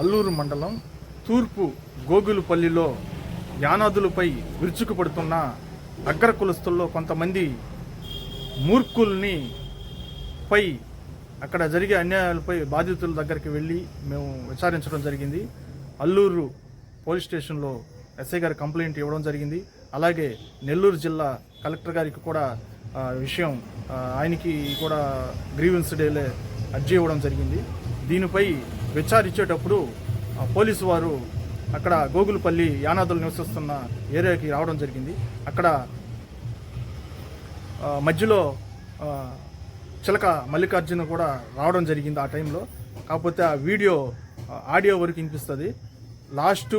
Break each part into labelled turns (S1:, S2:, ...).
S1: అల్లూరు మండలం తూర్పు గోగులుపల్లిలో యానాదులపై విరుచుకుపడుతున్న అగ్ర కులస్తుల్లో కొంతమంది మూర్ఖుల్ని పై అక్కడ జరిగే అన్యాయాలపై బాధితుల దగ్గరికి వెళ్ళి మేము విచారించడం జరిగింది. అల్లూరు పోలీస్ స్టేషన్లో ఎస్ఐ గారి కంప్లైంట్ ఇవ్వడం జరిగింది. అలాగే నెల్లూరు జిల్లా కలెక్టర్ గారికి కూడా విషయం ఆయనకి కూడా గ్రీవెన్స్ డేలే అర్జీ ఇవ్వడం జరిగింది. దీనిపై విచారించేటప్పుడు పోలీసు వారు అక్కడ గోగులపల్లి యానాదులు నివసిస్తున్న ఏరియాకి రావడం జరిగింది. అక్కడ మధ్యలో చిలక మల్లికార్జున కూడా రావడం జరిగింది ఆ టైంలో. కాకపోతే ఆ వీడియో ఆడియో వరకు వినిపిస్తుంది. లాస్ట్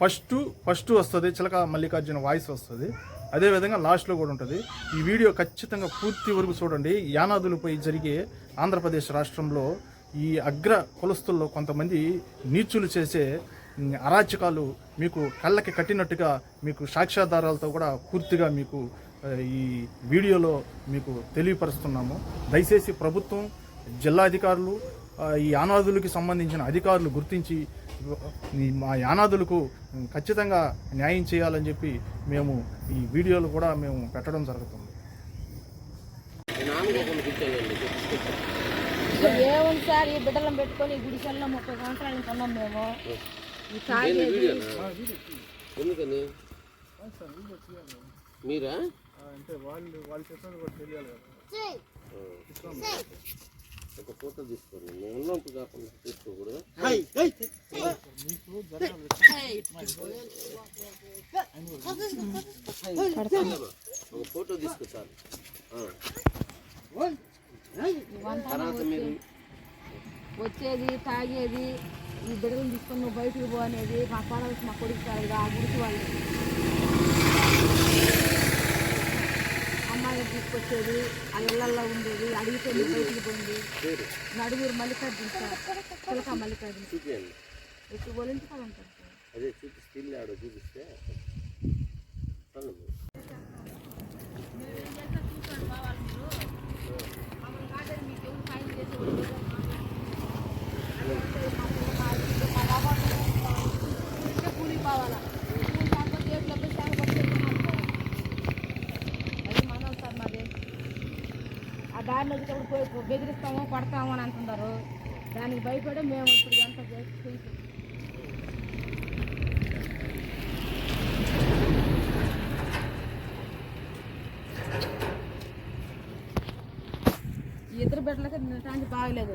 S1: ఫస్ట్ ఫస్ట్ వస్తుంది చిలక మల్లికార్జున వాయిస్ వస్తుంది. అదేవిధంగా లాస్ట్లో కూడా ఉంటుంది. ఈ వీడియో ఖచ్చితంగా పూర్తి వరకు చూడండి. యానాదులపై జరిగే ఆంధ్రప్రదేశ్ రాష్ట్రంలో ఈ అగ్ర కులస్తుల్లో కొంతమంది నీచులు చేసే అరాచకాలు మీకు కళ్ళకి కట్టినట్టుగా మీకు సాక్ష్యాధారాలతో కూడా పూర్తిగా మీకు ఈ వీడియోలో మీకు తెలియపరుస్తున్నాము. దయచేసి ప్రభుత్వం జిల్లా అధికారులు ఈ యానాదులకి సంబంధించిన అధికారులు గుర్తించి మా యానాదులకు ఖచ్చితంగా న్యాయం చేయాలని చెప్పి మేము ఈ వీడియోలు కూడా మేము పెట్టడం జరుగుతుంది.
S2: ఏముంది సార్? ఈ బిడ్డలను పెట్టుకొని ఈ గుడిసెల్లో ముప్పై సంవత్సరాల ఉన్నాం మేము.
S3: ఎందుకని? మీరా?
S1: అంటే వాళ్ళు వాళ్ళు చెప్పినది కూడా తెలియాలి
S3: ఒక ఫోటో తీసుకోండి. మేము ఉన్నప్పుడు కాకుండా తీసుకోకూడదు? ఒక ఫోటో తీసుకో చాలు. ఆ. తర్వాత మీరు
S2: వచ్చేది తాగేది ఈ బిడ్డలను తీసుకొని నువ్వు బయటకు పో అనేది మా పాడవలసి మా కొడుకు కాదు ఆ గుడికి వాళ్ళు. అమ్మాయిని తీసుకొచ్చేది ఆ ఇళ్ళల్లో ఉండేది అడిగితే నువ్వు బయటికి పోయింది నడుగురు మల్లికార్జున సార్ చిలక మల్లికార్జున అంటారు సార్.
S3: అదే చూపిస్తే ఇల్లు ఆడ చూపిస్తే చాలు మీరు.
S2: కూలి పోవాలా కూలి కాకపోతే జేబులో పోయి శాఖ పట్టుకొని అది మనం సార్ మాది ఆ దారిలో వచ్చేటప్పుడు బెదిరిస్తాము కొడతాము అని అంటున్నారు. దానికి భయపడి మేము ఇప్పుడు ఇదంతా చేసి చేసి ఈ నిన్నటానికి బాగలేదు.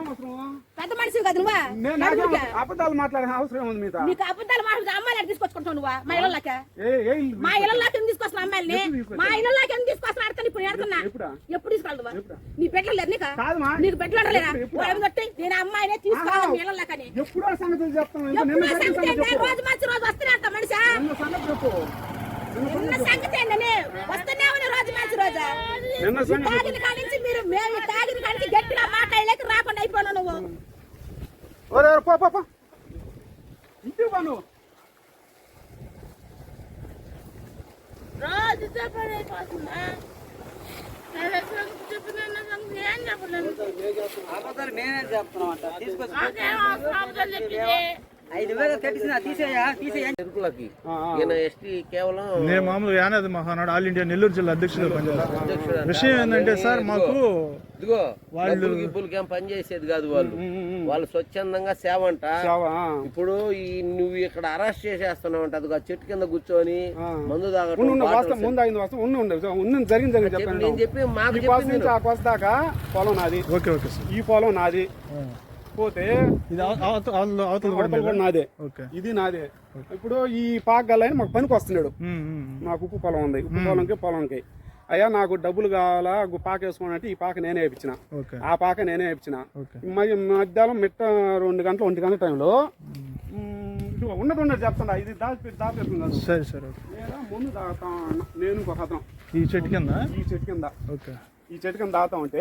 S4: అవసరం?
S2: పెద్ద మనిషి కదా నువ్వా.
S4: అబద్ధాలు మాట్లాడే అవసరం ఉంది మీతో
S2: అమ్మాయిలు తీసుకొచ్చుకుంటావు నువ్వా? మా ఇళ్ళకి? మా ఇళ్ళకి ఎందుకు తీసుకొస్తున్నా అమ్మాయిల్ని?
S4: తీసుకొచ్చావు?
S2: మా ఇళ్ళకి ఎందుకు తీసుకొస్తున్నా అడతాను ఇప్పుడు ఏడుతున్నా
S4: ఎప్పుడా?
S2: ఎప్పుడా? నీ పెట్టలు లేదు నీకు. నీకు పెట్టలు లేరా?
S4: ఎప్పుడు? ఎప్పుడు?
S2: వాడు కట్టి నేను అమ్మాయినే తీసుకోవాలి. మీ ఇళ్ళకని
S4: ఎప్పుడో చెప్తాను
S2: రోజు మంచి రోజు వస్తూనే అంట మనిషా?
S4: నిన్న సంగతి
S2: ఏంటని వస్తూనే రోజు మంచి రోజా. తాగిన కాడి నుంచి మీరు మేము తాగిన కాడి నుంచి గట్టిగా మాట్లాడలేక రాకుండా అయిపోయినావు నువ్వు.
S4: పో పో పో. ఇంటికి పో నువ్వు
S2: రోజు
S5: అబద్ధాలు మేమే చెప్తున్నాం అంట తీసుకొచ్చి
S1: నేను మామూలుగా యానాది మహానాడు ఆల్ ఇండియా నెల్లూరు జిల్లా అధ్యక్షుడు
S3: అంట.
S1: విషయం ఏంటంటే సార్ మాకు
S3: ఇదిగో
S1: వాళ్ళు-
S3: గిబ్బులకి ఏం పని చేసేది కాదు వాళ్ళు. వాళ్ళు స్వచ్ఛందంగా సేవ అంట.
S4: చావా
S3: ఇప్పుడు ఈ నువ్వు ఇక్కడ అరెస్ట్ చేసేస్తున్నావు అంట అదిగో ఆ చెట్టు కింద కూర్చొని. మందు
S4: జరిగింది
S3: చెప్పి
S4: చెప్పండి
S3: నేను చెప్పి మాకు
S4: ఈ పొలం నాది.
S1: Okay okay sir.
S4: ఈ పొలం నాది. పోతే
S1: ఇది అవతల?
S4: నాదే. ఇది నాదే. ఇప్పుడు ఈ పాక గల్లని మాకు పనికి వస్తున్నాడు. నాకు ఉప్పు పొలం ఉంది. ఉప్పు పొలంకి పొలంకి. అయ్యా నాకు డబ్బులు కావాలా? పాక వేసుకోనంటే ఈ పాక నేనే వేయించిన ఆ పాక నేనే వేయించిన మధ్యాహ్నం మిట్ట రెండు గంటల ఒంటి గంటల టైంలో ఉన్నది ఉన్నది చెప్తున్నా. ఇది దాచి కాదు.
S1: సరే సరే
S4: ముందు ఉన్నా. నేను అతను.
S1: ఈ చెట్టు కింద?
S4: ఈ చెట్టు కింద.
S1: ఓకే.
S4: ఈ చెట్టు కింద దాతా ఉంటే.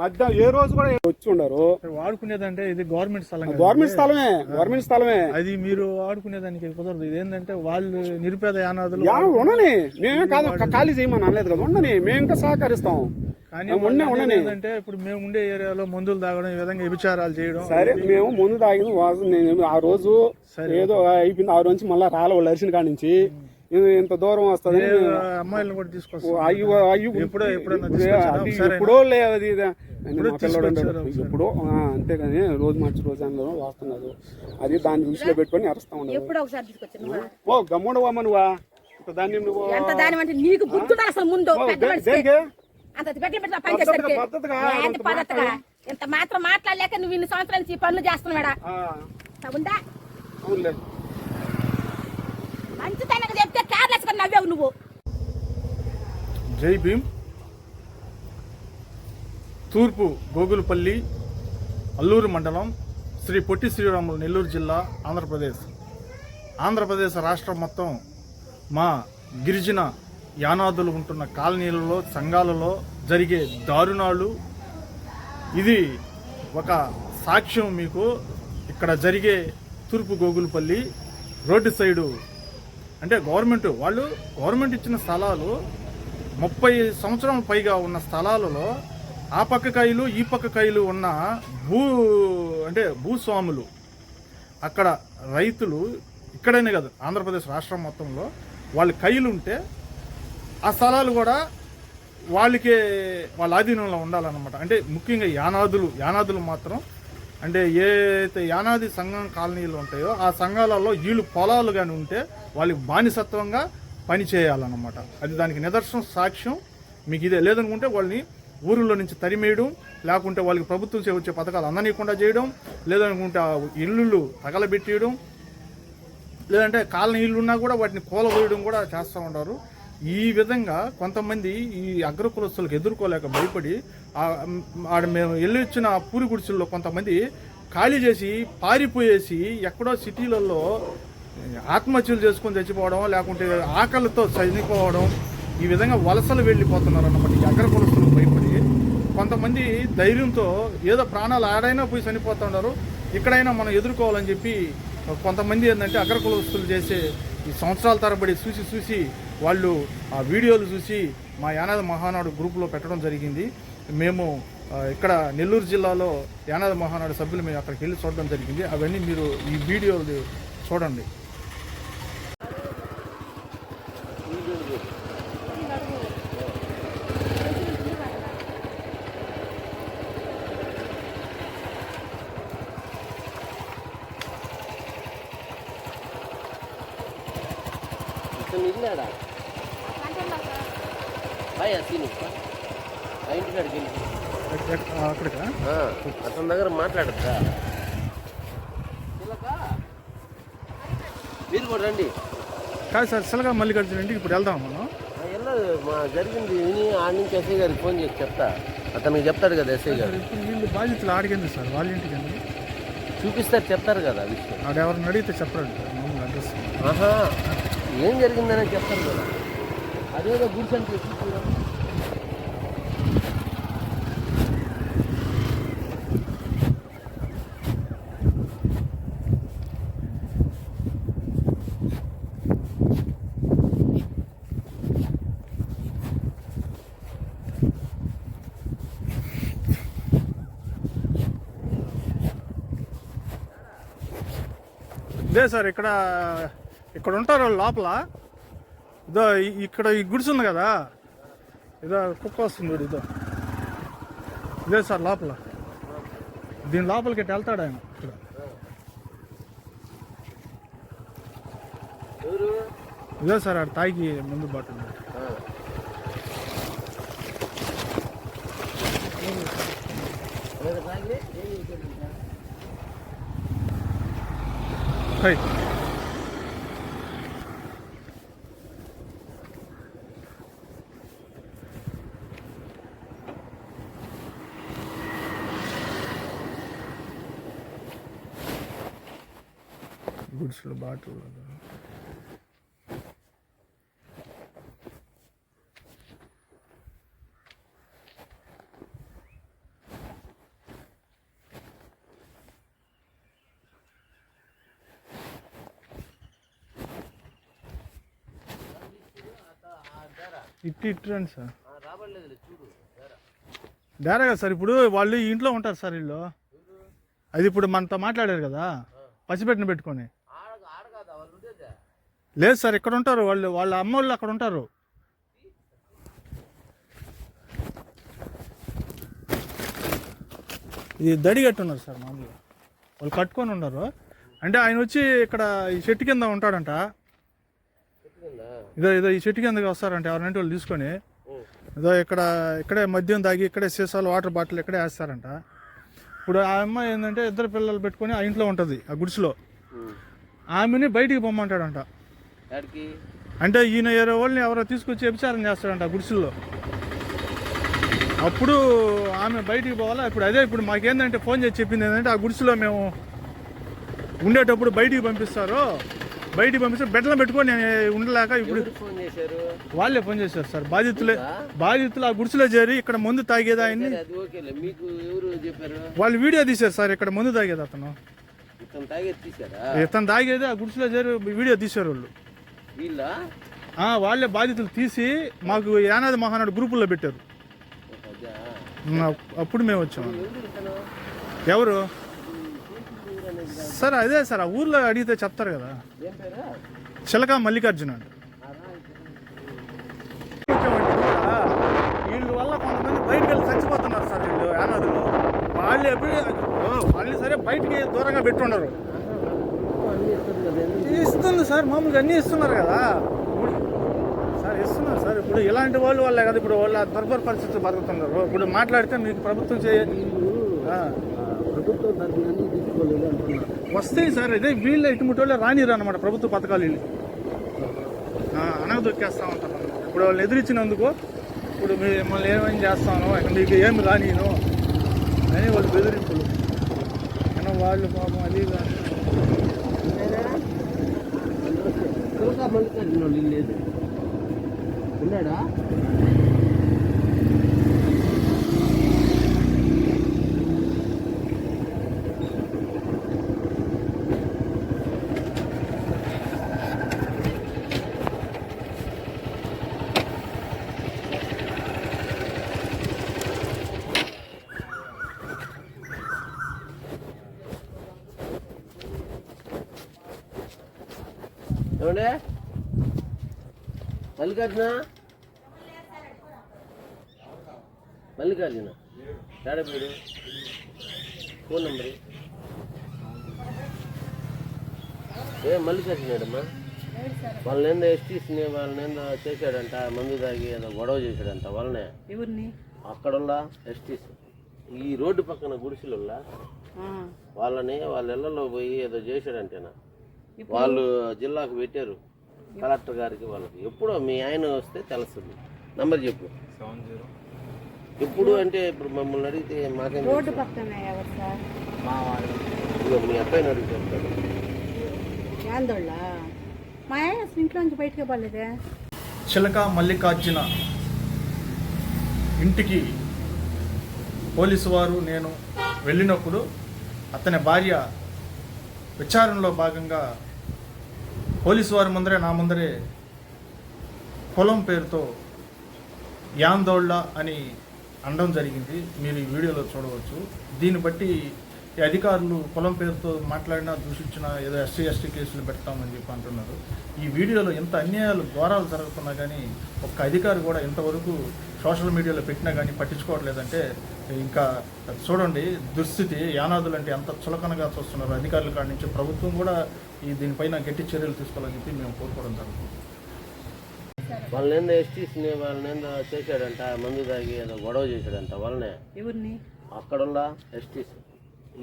S4: మధ్య ఏ రోజు కూడా వచ్చి ఉండరు.
S1: వాడుకునేదంటే ఇది గవర్నమెంట్ స్థలం.
S4: గవర్నమెంట్ స్థలమే గవర్నమెంట్ స్థలమే.
S1: అది మీరు వాడుకునేదానికి కుదరదు. ఇది ఏంటంటే వాళ్ళు నిరుపేద యానాదులు
S4: ఉండని. మేమే కాదు ఖాళీ చేయమని అనలేదు కదా. ఉండని. మేము ఇంకా సహకరిస్తాం.
S1: ఏంటంటే ఇప్పుడు మేము ఉండే ఏరియాలో మందులు తాగడం ఈ విధంగా వ్యభిచారాలు చేయడం.
S4: సరే మేము ముందు నేను ఆ రోజు. ఏదో అయిపోయింది. ఆ రోజు నుంచి మళ్ళీ రాలే వాళ్ళు అరిసిన కాడి నుంచి. ఇంత దూరం వస్తుంది
S1: అమ్మాయిలను కూడా తీసుకొస్తాం
S4: అయ్యో అయ్యో
S1: ఎప్పుడో
S4: లేదు అది.
S1: ఎప్పుడో
S4: అంతేగాని రోజు మార్చి రోజు అందరూ వస్తున్నారు అది దాన్ని దృష్టిలో పెట్టుకొని అరుస్తా ఉండదు
S2: తీసుకొచ్చాను
S4: ఓ గమ్ముడు అమ్మ నువ్వా? ఇంత దాన్ని నువ్వు?
S2: ఎంత దాని అంటే నీకు అసలు ముందు? అంత పెట్టిన పని
S4: పద్ధతిగా-
S2: ఇంత మాత్రం మాట్లాడలేక నువ్వు ఇన్ని సంవత్సరాల నుంచి పనులు చేస్తున్నాడా
S4: ఆ,
S2: ఉందా
S4: అవునులే.
S2: మంచితనంగా చెప్తే కేర్లెస్గా నవ్వావు నువ్వు.
S1: జై భీమ్. తూర్పు గోగులపల్లి అల్లూరు మండలం శ్రీ పొట్టి శ్రీరాములు నెల్లూరు జిల్లా ఆంధ్రప్రదేశ్. ఆంధ్రప్రదేశ్ రాష్ట్రం మొత్తం మా గిరిజన యానాదులు ఉంటున్న కాలనీలలో సంఘాలలో జరిగే దారుణాలు. ఇది ఒక సాక్ష్యం మీకు. ఇక్కడ జరిగే తూర్పు గోగులపల్లి రోడ్డు సైడు అంటే గవర్నమెంట్ వాళ్ళు గవర్నమెంట్ ఇచ్చిన స్థలాలు ముప్పై సంవత్సరం పైగా ఉన్న స్థలాలలో ఆ పక్క కాయలు ఈ పక్క కాయలు ఉన్న భూ అంటే భూస్వాములు అక్కడ రైతులు ఇక్కడనే కాదు ఆంధ్రప్రదేశ్ రాష్ట్రం మొత్తంలో వాళ్ళ కైలు ఉంటే ఆ స్థలాలు కూడా వాళ్ళకే వాళ్ళ ఆధీనంలో ఉండాలన్నమాట. అంటే ముఖ్యంగా యానాదులు యానాదులు మాత్రం అంటే ఏ అయితే యానాది సంఘం కాలనీలు ఉంటాయో ఆ సంఘాలలో వీళ్ళు పొలాలు కానీ ఉంటే వాళ్ళకి బానిసత్వంగా పని చేయాలన్నమాట. అది దానికి నిదర్శనం సాక్ష్యం. మీకు ఇదే లేదనుకుంటే వాళ్ళని ఊరిలో నుంచి తరిమేయడం లేకుంటే వాళ్ళకి ప్రభుత్వం చే- వచ్చే పథకాలు అందనీయకుండా చేయడం లేదనుకుంటే ఆ ఇల్లులు తగలబెట్టేయడం లేదంటే కాలనీ ఇల్లు ఉన్నా కూడా వాటిని కూలగొయడం కూడా చేస్తూ ఉంటారు ఈ విధంగా కొంతమంది ఈ అగ్రకులస్తులకు ఎదుర్కోలేక భయపడి ఆడ మేము వెళ్ళి వచ్చిన పూరి గుడిసెల్లో కొంతమంది ఖాళీ చేసి పారిపోయేసి ఎక్కడో సిటీలలో ఆత్మహత్యలు చేసుకొని చచ్చిపోవడం లేకుంటే ఆకలితో చనిపోవడం ఈ విధంగా వలసలు వెళ్ళిపోతున్నారు అన్నమాట ఈ అగ్రకులస్తులకు భయపడి. కొంతమంది ధైర్యంతో ఏదో ప్రాణాలు ఆడైనా పోయి చనిపోతున్నారు. ఇక్కడైనా మనం ఎదుర్కోవాలని చెప్పి కొంతమంది ఏంటంటే అగ్ర కులస్తులు చేసే ఈ సంవత్సరాల తరబడి చూసి చూసి వాళ్ళు ఆ వీడియోలు చూసి మా యానాది మహానాడు గ్రూపులో పెట్టడం జరిగింది. మేము ఇక్కడ నెల్లూరు జిల్లాలో యానాది మహానాడు సభ్యులు మేము అక్కడికి వెళ్ళి చూడడం జరిగింది. అవన్నీ మీరు ఈ వీడియోలు చూడండి
S3: ఇతను ఇల్లాడా హాయ్ అసీని ఆ ఇంటికాడికి వెళ్ళి
S1: ఎక్- ఎక్- ఆ, అక్కడికా
S3: ఆ, అతని దగ్గర మాట్లాడద్దా? మీరు కూడా రండి.
S1: కాదు సార్ సిలగా మల్లికార్జున ఇంటికి ఇప్పుడు వెళ్దాం మనం.
S3: ఆ, వెళ్ళదు మా జరిగింది విని ఆడి నుంచి ఎస్ఐ గారికి ఫోన్ చేసి చెప్తా. అతనికి చెప్తాడు కదా ఎస్ఐ గారు.
S1: ఇప్పుడు వీళ్ళు బాధ్యతలు ఆడిగింది సార్? వాళ్ళ ఇంటికి ఎందుకు?
S3: చూపిస్తారు చెప్తారు కదా విషయం.
S1: ఎవరిని అడిగితే మామూలు అడ్రస్.
S3: ఆహా ఏం జరిగిందనే చెప్తారు కదా. అదేదో గుడిసె అని
S1: ఇదే సార్ ఇక్కడ ఇక్కడ ఉంటారు వాళ్ళు లోపల. ఇదో ఇక్కడ ఈ గుడిసి ఉంది కదా. ఇదో కుక్క వస్తుంది ఇదో. ఇదే సార్ లోపల. దీని లోపలికి వెళ్తాడు ఆయన. ఇక్కడ. ఇదే సార్ ఆడ తాగి ముందు బాటు
S3: ఆ. ఎవరు తాగి? ఏం చేశాడంట?
S1: ఇట్టి ఇటు రండి సార్. డేరా సార్ ఇప్పుడు వాళ్ళు ఇంట్లో ఉంటారు సార్ వీళ్ళు. అది ఇప్పుడు మనతో మాట్లాడారు కదా పసిపెట్టిన పెట్టుకొని.
S3: కాదా
S1: లేదు సార్ ఇక్కడ ఉంటారు వాళ్ళు వాళ్ళ అమ్మ వాళ్ళు అక్కడ ఉంటారు. ఇది దడి కట్టున్నారు సార్ మామూలుగా. వాళ్ళు కట్టుకొని ఉన్నారు. అంటే ఆయన వచ్చి ఇక్కడ ఈ చెట్టు కింద ఉంటాడంట. ఇదో ఇదో ఈ చెట్టు కిందకి వస్తారంట ఎవరంటే వాళ్ళు తీసుకొని. ఇదో ఇక్కడ ఇక్కడే మద్యం తాగి ఇక్కడే సీసాలు వాటర్ బాటిల్ ఇక్కడే వేస్తారంట. ఇప్పుడు ఆ అమ్మాయి ఏంటంటే ఇద్దరు పిల్లలు పెట్టుకొని ఆ ఇంట్లో ఉంటుంది ఆ గుడిసెలో. ఆమెని బయటికి పొమ్మంటాడంట. అంటే ఈయన వేరే వాళ్ళని ఎవరో తీసుకొచ్చి వ్యభిచారం చేస్తాడంట ఆ గుడిసెల్లో అప్పుడు ఆమె బయటికి పోవాలా? ఇప్పుడు అదే ఇప్పుడు మాకేందంటే ఫోన్ చేసి చెప్పింది ఏంటంటే ఆ గుడిసెలో మేము ఉండేటప్పుడు బయటికి పంపిస్తారు. బయటికి పంపిస్తే బెడ్లను పెట్టుకొని నేను ఉండలేక ఇప్పుడు వాళ్ళే ఫోన్ చేశారు సార్. బాధితులే బాధితులు ఆ గుడిసెలో చేరి ఇక్కడ మందు తాగేది ఆయన్ని?
S3: చెప్పారు?
S1: వాళ్ళు వీడియో తీశారు సార్ ఇక్కడ మందు తాగేది అతను.
S3: ఇతను తాగేది
S1: ఆ గుడిసెలో చేరి వీడియో తీశారు వాళ్ళు.
S3: వీళ్ళ?
S1: బాధితులు తీసి మాకు యానాది మహానాడు గ్రూపుల్లో పెట్టారు. అప్పుడు మేము వచ్చాము ఎవరు? సార్ అదే సార్ ఆ ఊర్లో అడిగితే చెప్తారు కదా. చిలక మల్లికార్జున అండి వల్ల కొంతమంది బయటకు వెళ్ళి చచ్చిపోతున్నారు సార్ వీళ్ళు యానాదులు. వాళ్ళు ఎప్పుడు వాళ్ళు సరే బయటికి దూరంగా పెట్టుండరు
S3: ఇస్తుంది
S1: సార్ మామూలుగా అన్నీ ఇస్తున్నారు కదా. సార్ ఇస్తున్నారు సార్. ఇప్పుడు ఇలాంటి వాళ్ళు వాళ్ళే కదా ఇప్పుడు వాళ్ళ దుర్భర పరిస్థితులు బతుకుతున్నారు. ఇప్పుడు మాట్లాడితే మీకు ప్రభుత్వం చేయ
S3: ప్రభుత్వం తరఫున అన్నీ తీసుకోలేదు అంటున్నారు
S1: వస్తాయి సార్ ఇదే వీళ్ళ ఇటుముటి వాళ్ళే రానిరు అనమాట ప్రభుత్వ పథకాలు వీళ్ళు ఆ, అనగదొక్కేస్తా ఉంటారు. ఇప్పుడు వాళ్ళు ఎదిరించినందుకు ఇప్పుడు మిమ్మల్ని ఏమేం చేస్తాను మీకు ఏమి రానిను అని వాళ్ళు బెదిరింపులు. అయినా వాళ్ళు పాపం అది
S3: మల్లికార్జున ఇల్లు లేదు ఉన్నాడా? ఏమండే మల్లికార్జున. మల్లికార్జున. ఏడపేడు ఫోన్ నెంబరు. ఏ మల్లికార్జునాడమ్మా వాళ్ళని ఏందో ఎస్టీస్ని వాళ్ళని ఏందో చేశాడంట మందు తాగి ఏదో గొడవ చేశాడంట వాళ్ళనే.
S2: ఎవరిని?
S3: అక్కడుల్ల ఎస్టీస్ ఈ రోడ్డు పక్కన గుడిసెలుల్లా వాళ్ళని వాళ్ళ ఇళ్ళలో పోయి ఏదో చేశాడంటేనా? వాళ్ళు జిల్లాకు పెట్టారు. కలెక్టర్ గారికి వాళ్ళకి. ఎప్పుడో మీ ఆయన వస్తే తెలుస్తుంది. నంబర్ చెప్పు. ఎప్పుడు అంటే ఇప్పుడు మమ్మల్ని అడిగితే మాకేం
S2: రోడ్డు
S3: తెలుసు?
S2: పక్కన ఎవరు సార్?
S3: ఇదిగో మీ అబ్బాయిని అడిగి చెప్తాడు
S2: యాందోళ్ళ మా ఆయన అసలు ఇంట్లోంచి బయటకు పోలేదే?
S1: చిలక మల్లికార్జున ఇంటికి పోలీసు వారు నేను వెళ్ళినప్పుడు అతని భార్య విచారణలో భాగంగా పోలీసు వారి ముందరే నా ముందరే పొలం పేరుతో యాందోళ్ళ అని అనడం జరిగింది. మీరు ఈ వీడియోలో చూడవచ్చు. దీన్ని బట్టి ఈ అధికారులు పొలం పేరుతో మాట్లాడినా దూషించినా ఏదో ఎస్సీ ఎస్టీ కేసులు పెడతామని చెప్పి అంటున్నారు. ఈ వీడియోలో ఎంత అన్యాయాలు ఘోరాలు జరుగుతున్నా కానీ ఒక్క అధికారి కూడా ఇంతవరకు సోషల్ మీడియాలో పెట్టినా కానీ పట్టించుకోవట్లేదంటే ఇంకా చూడండి దుస్థితి యానాదులు అంటే ఎంత చులకనగా చూస్తున్నారు అధికారుల కాడి నుంచి. ప్రభుత్వం కూడా ఈ దీనిపైన గట్టి చర్యలు తీసుకోవాలని చెప్పి మేము కోరుకోవడం జరుగుతుంది.
S3: వాళ్ళని ఏందో ఎస్టీస్ని వాళ్ళని ఏందో చేశాడంట మందు తాగి ఏదో గొడవ చేశాడంట వాళ్ళనే.
S2: ఎవరిని?
S3: అక్కడుల్ల ఎస్టీస్.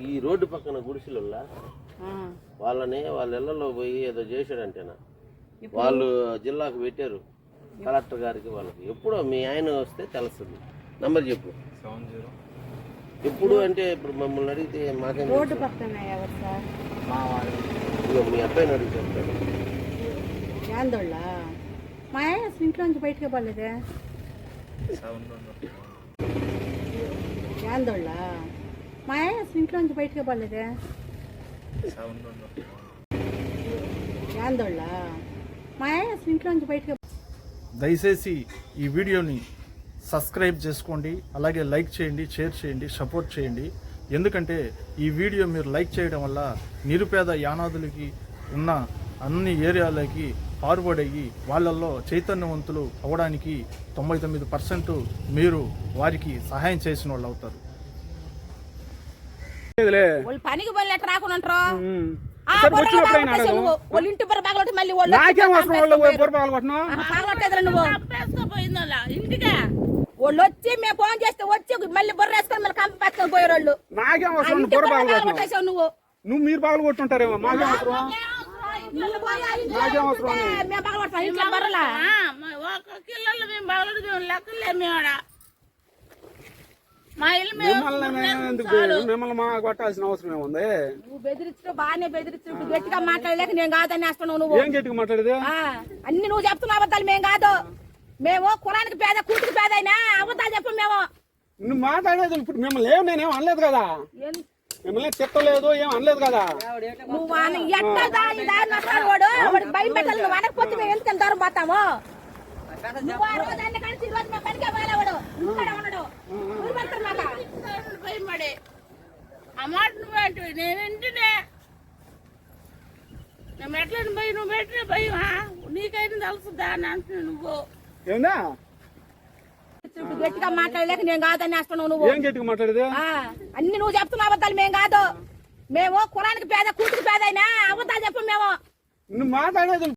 S3: ఈ రోడ్డు పక్కన గుడిసెలుల్లా వాళ్ళని వాళ్ళ ఇళ్ళలో పోయి ఏదో చేశాడంటేనా. వాళ్ళు జిల్లాకు పెట్టారు. కలెక్టర్ గారికి వాళ్ళకి. ఎప్పుడో మీ ఆయన వస్తే తెలుస్తుంది. నంబర్ చెప్పు. ఎప్పుడు అంటే ఇప్పుడు మమ్మల్ని అడిగితే మాకేం
S2: రోడ్డు? పక్కన ఎవరు సార్?
S3: ఇదిగో మీ అబ్బాయిని అడిగి చెప్తాడు
S2: యాందోళ్ళ మా ఆయన అసలు ఇంట్లోంచి బయటకు పోలేదే. యాందోళ్ళ మా ఆయన అసలు ఇంట్లోంచి బయటకు పోలేదే. యాందోళ్ళ మా ఆయన అసలు ఇంట్లోంచి బయటకు
S1: దయచేసి ఈ వీడియోని సబ్స్క్రైబ్ చేసుకోండి అలాగే లైక్ చేయండి షేర్ చేయండి సపోర్ట్ చేయండి. ఎందుకంటే ఈ వీడియో మీరు లైక్ చేయడం వల్ల నిరుపేద యానాదులకి ఉన్న అన్ని ఏరియాలకి ఫార్వర్డ్ అయ్యి వాళ్ళల్లో చైతన్యవంతులు అవ్వడానికి తొంభై తొమ్మిది పర్సెంట్ మీరు వారికి సహాయం చేసిన వాళ్ళు అవుతారు.
S2: పనికి పోయిన ఎట్లా రాకుండా
S4: నాకేం
S2: వచ్చి
S4: అవసరం వాళ్ళు
S2: నువ్వు. ఇంటికే? వాళ్ళు వచ్చి మేము ఫోన్ చేస్తే వచ్చి మళ్ళీ బుర్ర వేసుకొని మళ్ళీ కంప పట్టుకొని పోయేవాళ్ళు.
S4: నాకేం అవసరం బుర్ర పగలగొట్టను
S2: బాగొట్టేసావు నువ్వు.
S4: నువ్వు మీరు పగలు కొట్టుంటారేమో మాకేం అవసరం?
S2: నువ్వు పోయి ఆ ఇంట్లో మేము బర్రలా?
S6: ఒక కిలోలు మేము బాగులేదు మేము లెక్కలే మేము మా ఇల్లు మేము
S4: మిమ్మల్ని మా కొట్టాల్సిన అవసరం ఏముంది?
S2: నువ్వు బెదిరించు బాగానే బెదిరించు నువ్వు గట్టిగా మాట్లాడలేక నేను కాదని వేస్తున్నావు నువ్వు.
S4: ఏం గట్టిగా మాట్లాడేది?
S2: అన్ని నువ్వు చెప్తున్నావు అబద్ధాలు మేము కాదు. మేము కులానికి పేద కూతురు పేద అయినా అబద్ధాలు చెప్పం మేము.
S4: నువ్వు మాట్లాడేది ఇప్పుడు మిమ్మల్ని ఏం నేనేం అనలేదు కదా? మిమ్మల్ని తిట్టలేదు ఏం అనలేదు కదా?
S2: నువ్వు ఎట్లా దాని దారి నష్టాలు వాడు భయం పెట్టాలి. నువ్వు అనకపోతే మేము ఎందుకు దూరం పోతాము? నువ్వు ఆ రోజు అన్ని కలిసి రోజు మా పనికే ఉండడు. పెడతారు మాకు
S6: నేను ఇంటినే నేను ఎట్లని భయం నువ్వు పెట్టిన భయం నీకైనా తెలుసుదా అని అంటున్నావు నువ్వు.
S2: నువ్వు గట్టిగా మాట్లాడలేక నేను కాదని వేస్తున్నావు నువ్వు.
S4: ఏం గట్టిగా మాట్లాడేది?
S2: ఆ, అన్ని నువ్వు చెప్తున్నావు అబద్ధాలు మేము కాదు. మేము కులానికి పేద కూతురు పేద అయినా అబద్ధాలు చెప్పం మేము.
S4: నువ్వు మాట్లాడేది